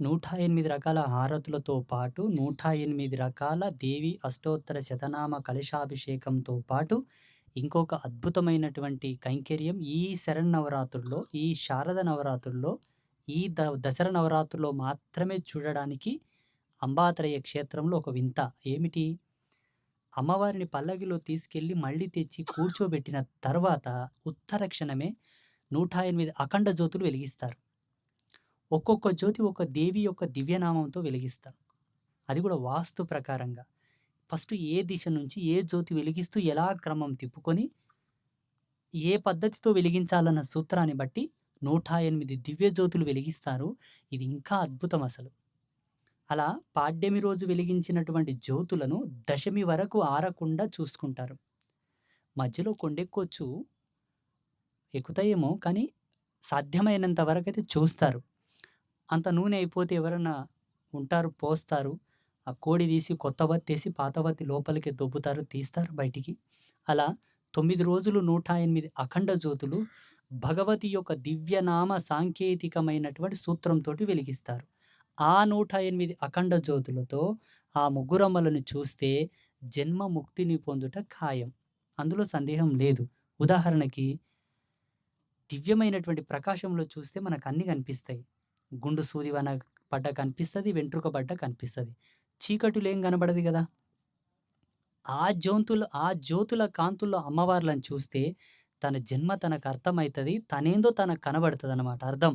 108 రకాల హారతులతో పాటు, 108 రకాల దేవి అష్టోత్తర శతనామ కలశాభిషేకంతో పాటు, ఇంకొక అద్భుతమైనటువంటి కైంకర్యం ఈ శరణ్ నవరాత్రుల్లో ఈ శారద నవరాత్రుల్లో, ఈ ద దసరా నవరాత్రుల్లో మాత్రమే చూడడానికి అంబాత్రయ క్షేత్రంలో ఒక వింత. ఏమిటి? అమ్మవారిని పల్లకిలో తీసుకెళ్ళి మళ్ళీ తెచ్చి కూర్చోబెట్టిన తర్వాత ఉత్తర క్షణమే 108 అఖండ జ్యోతులు వెలిగిస్తారు. ఒక్కొక్క జ్యోతి ఒక దేవి యొక్క దివ్యనామంతో వెలిగిస్తారు. అది కూడా వాస్తు ప్రకారంగా. ఫస్ట్ ఏ దిశ నుంచి ఏ జ్యోతి వెలిగిస్తూ ఎలా క్రమం తిప్పుకొని, ఏ పద్ధతితో వెలిగించాలన్న సూత్రాన్ని బట్టి 108 దివ్య జ్యోతులు వెలిగిస్తారు. ఇది ఇంకా అద్భుతం అసలు. అలా పాడ్యమి రోజు వెలిగించినటువంటి జ్యోతులను దశమి వరకు ఆరకుండా చూసుకుంటారు. మధ్యలో కొండెక్కొచ్చు. ఎక్కుతాయేమో కానీ సాధ్యమైనంత వరకు అయితే చూస్తారు. అంత నూనె అయిపోతే ఎవరన్నా ఉంటారు పోస్తారు. ఆ కోడి తీసి కొత్త వత్తేసి పాత వత్తి లోపలికి దొబ్బుతారు. తీస్తారు బయటికి. అలా తొమ్మిది రోజులు 108 అఖండ జ్యోతులు భగవతి యొక్క దివ్యనామ సాంకేతికమైనటువంటి సూత్రంతోటి వెలిగిస్తారు. ఆ 108 అఖండ జ్యోతులతో ఆ ముగ్గురమ్మలను చూస్తే జన్మ ముక్తిని పొందుట ఖాయం. అందులో సందేహం లేదు. ఉదాహరణకి దివ్యమైనటువంటి ప్రకాశంలో చూస్తే మనకు అన్నీ కనిపిస్తాయి. గుండు సూది వన పడ్డ కనిపిస్తుంది వెంట్రుక పడ్డ కనిపిస్తుంది చీకటిలో కనబడదు కదా ఆ జ్యోతుల ఆ జ్యోతుల కాంతుల్లో అమ్మవార్లను చూస్తే తన జన్మ తనకు అర్థమవుతుంది తనేందో తనకు కనబడతదనమాట అర్థం.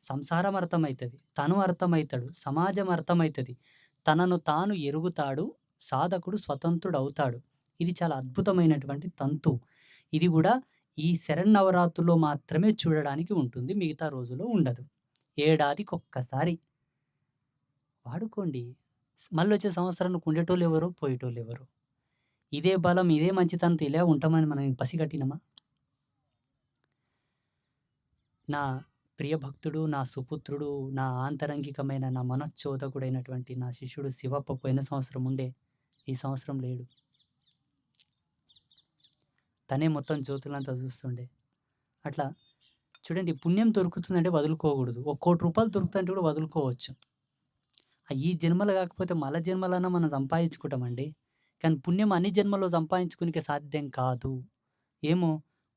సంసారం అర్థమవుతుంది తను అర్థమవుతాడు సమాజం అర్థమవుతుంది తనను తాను ఎరుగుతాడు. సాధకుడు స్వతంత్రుడు అవుతాడు ఇది చాలా అద్భుతమైనటువంటి తంతు. ఇది కూడా ఈ శరన్నవరాత్రుల్లో మాత్రమే చూడడానికి ఉంటుంది. మిగతా రోజులో ఉండదు. ఏడాదికొక్కసారి. వాడుకోండి. మళ్ళీ వచ్చే సంవత్సరానికి ఉండేటోళ్ళు ఎవరు పోయేటోళ్ళు ఎవరు ఇదే బలం, ఇదే మంచితనంతో ఇలా ఉంటామని మనం పసిగట్టినమా? నా ప్రియ భక్తుడు, నా సుపుత్రుడు, నా ఆంతరంగికమైన నా మనశ్చోదకుడైనటువంటి నా శిష్యుడు శివప్ప పోయిన సంవత్సరం ఉండే. ఈ సంవత్సరం లేడు. తనే మొత్తం జ్యోతులంతా చూస్తుండే. అట్లా చూడండి పుణ్యం దొరుకుతుందంటే వదులుకోకూడదు. ఒక కోటి రూపాయలు దొరుకుతుందంటే కూడా వదులుకోవచ్చు. ఈ జన్మలో కాకపోతే మల జన్మలన్నా మనం సంపాదించుకుంటామండి. కానీ పుణ్యం అన్ని జన్మలో సంపాదించుకునేకి సాధ్యం కాదు. ఏమో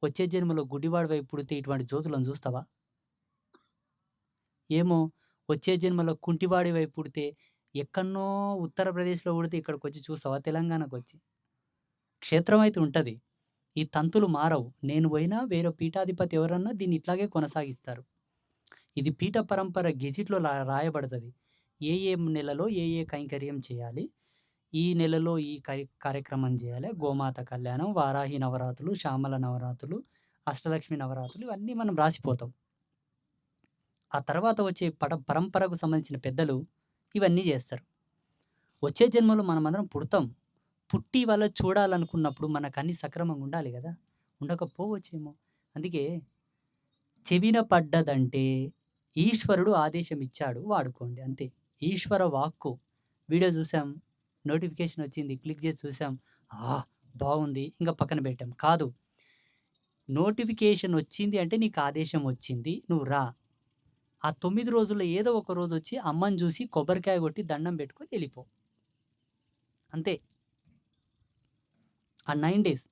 వచ్చే జన్మలో గుడ్డివాడివై పుడితే ఇటువంటి జ్యోతులను చూస్తావా? ఏమో వచ్చే జన్మలో కుంటివాడివై పుడితే ఎక్కడనో ఉత్తరప్రదేశ్‌లో పుడితే ఇక్కడికొచ్చి చూస్తావా తెలంగాణకొచ్చి? క్షేత్రం అయితే ఉంటుంది ఈ తంతులు మారవు. నేను పోయినా వేరే పీఠాధిపతి ఎవరన్నా దీన్ని ఇట్లాగే కొనసాగిస్తారు. ఇది పీఠ పరంపర గెజిట్‌లో రాయబడుతుంది ఏ ఏ నెలలో ఏ ఏ కైంకర్యం చేయాలి. ఈ నెలలో ఈ కై కార్యక్రమం చేయాలి. గోమాత కళ్యాణం, వారాహి నవరాత్రులు, శ్యామల నవరాత్రులు, అష్టలక్ష్మి నవరాత్రులు ఇవన్నీ మనం రాసిపోతాం. ఆ తర్వాత వచ్చే పట పరంపరకు సంబంధించిన పెద్దలు ఇవన్నీ చేస్తారు. వచ్చే జన్మలో మనమందరం పుడతాం. పుట్టి వాళ్ళ చూడాలనుకున్నప్పుడు మనకన్నీ సక్రమంగా ఉండాలి కదా ఉండకపోవచ్చేమో. అందుకే చెవిన పడ్డదంటే ఈశ్వరుడు ఆదేశం ఇచ్చాడు వాడుకోండి అంతే. ఈశ్వర వాక్కు. వీడియో చూసాం. నోటిఫికేషన్ వచ్చింది. క్లిక్ చేసి చూసాం. ఆహ్! బాగుంది ఇంకా పక్కన పెట్టాం. కాదు. నోటిఫికేషన్ వచ్చింది అంటే నీకు ఆదేశం వచ్చింది. నువ్వు రా. ఆ తొమ్మిది రోజుల్లో ఏదో ఒక రోజు వచ్చి అమ్మని చూసి కొబ్బరికాయ కొట్టి దండం పెట్టుకొని వెళ్ళిపో అంతే. ఆ నైన్ డేస్.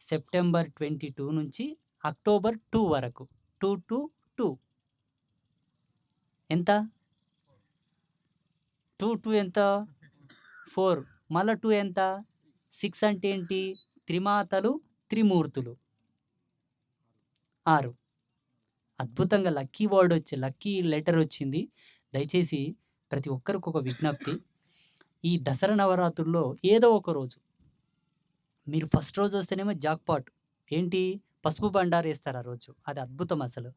సెప్టెంబర్ 22 నుంచి అక్టోబర్ టూ వరకు. 2-2 ఎంత? 2, 2 ఎంత? ఫోర్ మళ్ళా టూ ఎంత? సిక్స్ అంటే ఏంటి? త్రిమాతలు, త్రిమూర్తులు. ఆరు అద్భుతంగా లక్కీ వర్డ్ వచ్చి లక్కీ లెటర్ వచ్చింది. దయచేసి ప్రతి ఒక్కరికి ఒక విజ్ఞప్తి. ఈ దసరా నవరాత్రుల్లో ఏదో ఒక రోజు మీరు ఫస్ట్ రోజు వస్తేనేమో జాక్‌పాట్. ఏంటి? పసుపు బండారేస్తారు ఆ రోజు. అది అద్భుతం అసలు.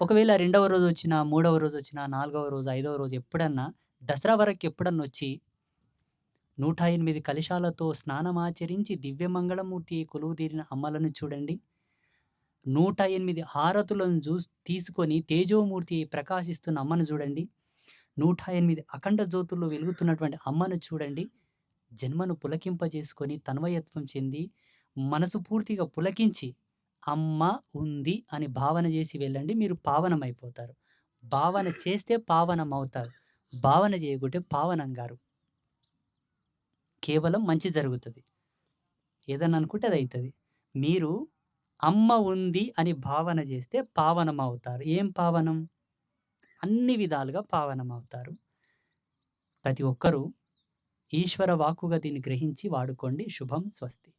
ఒకవేళ రెండవ రోజు వచ్చినా, మూడవ రోజు వచ్చినా, నాలుగవ రోజు, ఐదవ రోజు ఎప్పుడన్నా దసరా వరకు ఎప్పుడన్నా వచ్చి 108 కలశాలతో స్నానమాచరించి దివ్యమంగళమూర్తి కొలువుదీరిన అమ్మలను చూడండి. 108 హారతులను చూ తీసుకొని తేజోమూర్తి ప్రకాశిస్తున్న అమ్మను చూడండి. 108 అఖండ జ్యోతుల్లో వెలుగుతున్నటువంటి అమ్మను చూడండి. జన్మను పులకింపజేసుకొని తన్వయత్వం చెంది మనసు పూర్తిగా పులకించి అమ్మ ఉంది అని భావన చేసి వెళ్ళండి. మీరు పావనమైపోతారు. భావన చేస్తే పావనమవుతారు. భావన చేయకుంటే పావనం గారు. కేవలం మంచి జరుగుతుంది ఏదన్నా అనుకుంటే అది అవుతుంది మీరు అమ్మ ఉంది అని భావన చేస్తే పావనమవుతారు. ఏం పావనం? అన్ని విధాలుగా పావనమవుతారు. ప్రతి ఒక్కరూ ఈశ్వర వాక్కుగా దీన్ని గ్రహించి వాడుకోండి. శుభం. స్వస్తి.